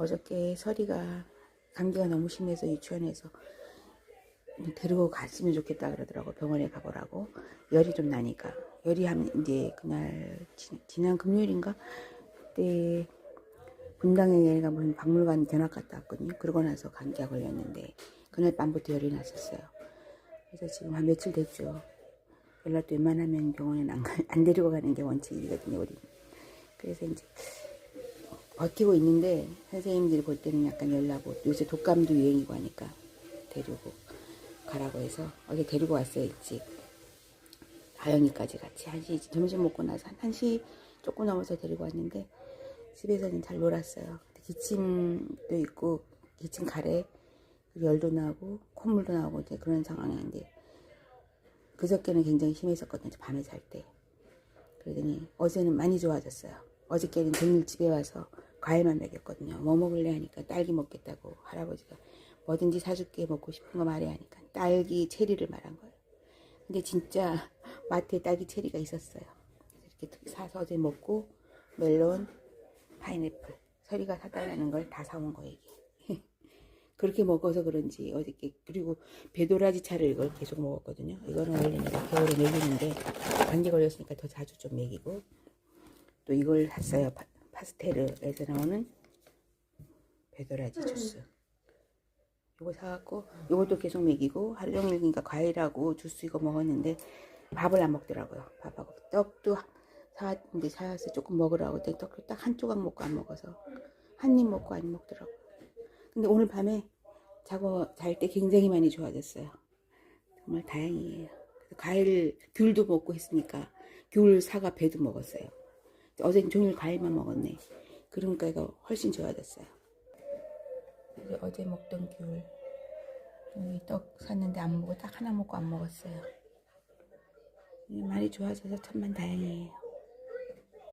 어저께 설이가 감기가 너무 심해서 유치원에서 데리고 갔으면 좋겠다 그러더라고. 병원에 가보라고. 열이 좀 나니까. 열이 한 이제 그날 지, 지난 금요일인가? 그때 분당에 얘가 무슨 박물관 견학 갔다 왔거든요. 그러고 나서 감기가 걸렸는데 그날 밤부터 열이 났었어요. 그래서 지금 한 며칠 됐죠. 연락도 웬만하면 병원에 안, 가- 안 데리고 가는 게 원칙이거든요 우리. 그래서 이제 버티고 있는데 선생님들이 볼 때는 약간 열나고 요새 독감도 유행이고 하니까 데리고 가라고 해서 어제 데리고 왔어요 일찍. 다영이까지 같이 한시 점심 먹고 나서 한 1시 조금 넘어서 데리고 왔는데 집에서는 잘 놀았어요. 기침도 있고 기침 가래 열도 나고 콧물도 나고 이제 그런 상황이었는데 그저께는 굉장히 심했었거든요 밤에 잘 때. 그러더니 어제는 많이 좋아졌어요. 어저께는 종일 집에 와서 과일만 먹였거든요 뭐 먹을래 하니까 딸기 먹겠다고 할아버지가 뭐든지 사줄게 먹고 싶은 거 말해 하니까 딸기 체리를 말한 거예요 근데 진짜 마트에 딸기 체리가 있었어요 이렇게 사서 어제 먹고 멜론 파인애플 서리가 사달라는 걸 다 사온 거예요 그렇게 먹어서 그런지 어저께 그리고 배도라지 차를 이걸 계속 먹었거든요. 이거는 원래 내가 겨울에 먹이는데 감기 걸렸으니까 더 자주 좀 먹이고 또 이걸 샀어요. 파, 파스텔에서 나오는 배도라지 주스. 이거 사갖고 이것도 계속 먹이고 하루 종일 그러니까 과일하고 주스 이거 먹었는데 밥을 안 먹더라고요. 밥하고 떡도 사왔는데 사와서 조금 먹으라고 했더니 떡을 딱한 조각 먹고 안 먹어서 한 입 먹고 안 먹더라고요. 근데 오늘 밤에 자고 잘 때 굉장히 많이 좋아졌어요. 정말 다행이에요. 과일, 귤도 먹고 했으니까 귤, 사과, 배도 먹었어요. 어제는 종일 과일만 먹었네. 그러니까 이거 훨씬 좋아졌어요. 이제 어제 먹던 귤, 여기 떡 샀는데 안 먹고 딱 하나 먹고 안 먹었어요. 많이 좋아져서 천만 다행이에요.